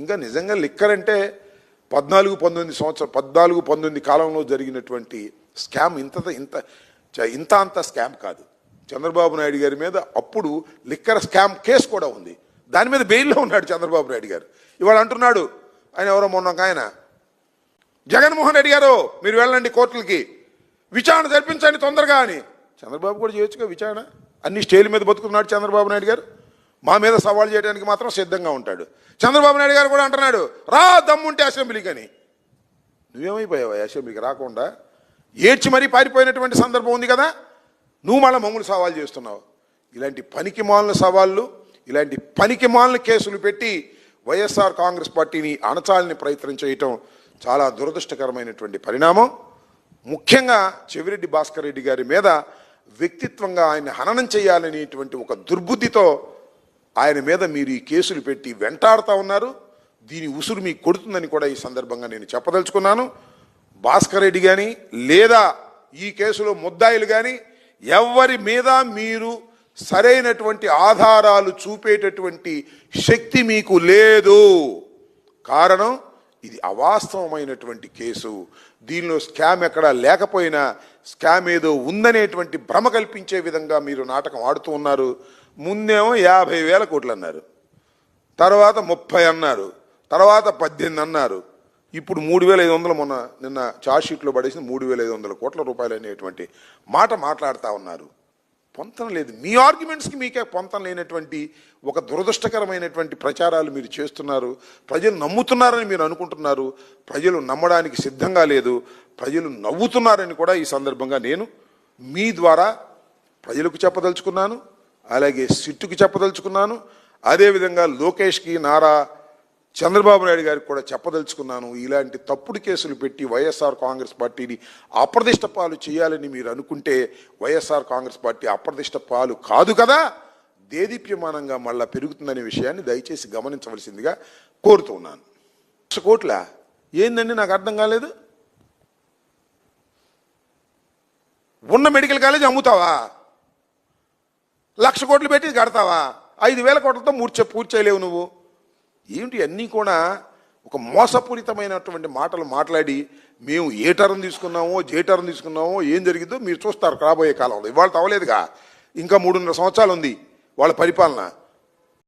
ఇంకా నిజంగా లిక్కర్ అంటే పద్నాలుగు పంతొమ్మిది సంవత్సరం పద్నాలుగు పంతొమ్మిది కాలంలో జరిగినటువంటి స్కామ్ ఇంత ఇంత చ- ఇంత అంత స్కామ్ కాదు. చంద్రబాబు నాయుడు గారి మీద అప్పుడు లిక్కర్ స్కామ్ కేసు కూడా ఉంది. దాని మీద బెయిల్లో ఉన్నాడు చంద్రబాబు నాయుడు గారు. ఇవాళ అంటున్నాడు ఆయన ఎవరో మొన్న ఆయన. జగన్మోహన్ రెడ్డి గారు మీరు వెళ్ళండి కోర్టులకి. విచారణ జరిపించండి తొందరగా అని. చంద్రబాబు కూడా చేయొచ్చుగా విచారణ? అన్ని స్టేల మీద బతుకుతున్నాడు చంద్రబాబు నాయుడు గారు. మా మీద సవాల్ చేయడానికి మాత్రం సిద్ధంగా ఉంటాడు. చంద్రబాబు నాయుడు గారు కూడా అంటున్నాడు రా దమ్ముంటే అసెంబ్లీకి అని నువ్వేమైపోయావా? అసెంబ్లీకి రాకుండా ఏడ్చి మరీ పారిపోయినటువంటి సందర్భం ఉంది కదా? నువ్వు మళ్ళీ మమ్మల్ని సవాల్ చేస్తున్నావు. ఇలాంటి పనికి మాలిన సవాళ్ళు ఇలాంటి పనికి మాలిన కేసులు పెట్టి వైఎస్ఆర్ కాంగ్రెస్ పార్టీని అణచాలని ప్రయత్నం చేయటం చాలా దురదృష్టకరమైనటువంటి పరిణామం. ముఖ్యంగా చెవిరెడ్డి భాస్కర్ రెడ్డి గారి మీద వ్యక్తిత్వంగా ఆయన హననం చేయాలనేటువంటి ఒక దుర్బుద్ధితో ఆయన మీద మీరు ఈ కేసులు పెట్టి వెంటాడుతూ ఉన్నారు. దీని ఉసురు మీకు కొడుతుందని కూడా ఈ సందర్భంగా నేను చెప్పదలుచుకున్నాను. భాస్కర్ రెడ్డి కానీ లేదా ఈ కేసులో ముద్దాయిలు కానీ ఎవరి మీద మీరు సరైనటువంటి ఆధారాలు చూపేటటువంటి శక్తి మీకు లేదు. కారణం ఇది అవాస్తవమైనటువంటి కేసు. దీనిలో స్కామ్ ఎక్కడా లేకపోయినా స్కామ్ ఏదో ఉందనేటువంటి భ్రమ కల్పించే విధంగా మీరు నాటకం ఆడుతూ ఉన్నారు. ముందేమో యాభై వేల కోట్లు అన్నారు. తర్వాత ముప్పై అన్నారు. తర్వాత పద్దెనిమిది అన్నారు. ఇప్పుడు మూడు వేల ఐదు వందలు మొన్న నిన్న చార్జ్షీట్లో పడేసి మూడు వేల ఐదు వందల కోట్ల రూపాయలు అనేటువంటి మాట మాట్లాడుతూ ఉన్నారు. పొంతం లేదు. మీ ఆర్గ్యుమెంట్స్కి మీకే పొంతం లేనటువంటి ఒక దురదృష్టకరమైనటువంటి ప్రచారాలు మీరు చేస్తున్నారు. ప్రజలు నమ్ముతున్నారని మీరు అనుకుంటున్నారు. ప్రజలు నమ్మడానికి సిద్ధంగా లేదు. ప్రజలు నవ్వుతున్నారని కూడా ఈ సందర్భంగా నేను మీ ద్వారా ప్రజలకు చెప్పదలుచుకున్నాను. అలాగే సిట్టుకి చెప్పదలుచుకున్నాను. అదేవిధంగా లోకేష్కి నారా చంద్రబాబు నాయుడు గారికి కూడా చెప్పదలుచుకున్నాను ఇలాంటి తప్పుడు కేసులు పెట్టి వైఎస్ఆర్ కాంగ్రెస్ పార్టీని అప్రదిష్ట పాలు చేయాలని మీరు అనుకుంటే వైఎస్ఆర్ కాంగ్రెస్ పార్టీ అప్రదిష్ట పాలు కాదు కదా? దేదీప్యమానంగా మళ్ళా పెరుగుతుందనే విషయాన్ని దయచేసి గమనించవలసిందిగా కోరుతున్నాను. లక్ష కోట్ల? ఏందండి నాకు అర్థం కాలేదు? ఉన్న మెడికల్ కాలేజ్ అమ్ముతావా? లక్ష కోట్లు పెట్టి కడతావా? ఐదు వేల కోట్లతో మూర్చ పూర్తి చేయలేవు నువ్వు. ఏమిటి అన్నీ కూడా ఒక మోసపూరితమైనటువంటి మాటలు మాట్లాడి మేము ఏ టర్న్ తీసుకున్నామో జే టర్న్ తీసుకున్నామో ఏం జరిగిందో మీరు చూస్తారు. రాబోయే కాలంలో. ఇవాళ తవ్వలేదుగా ఇంకా మూడున్నర సంవత్సరాలు ఉంది వాళ్ళ పరిపాలన.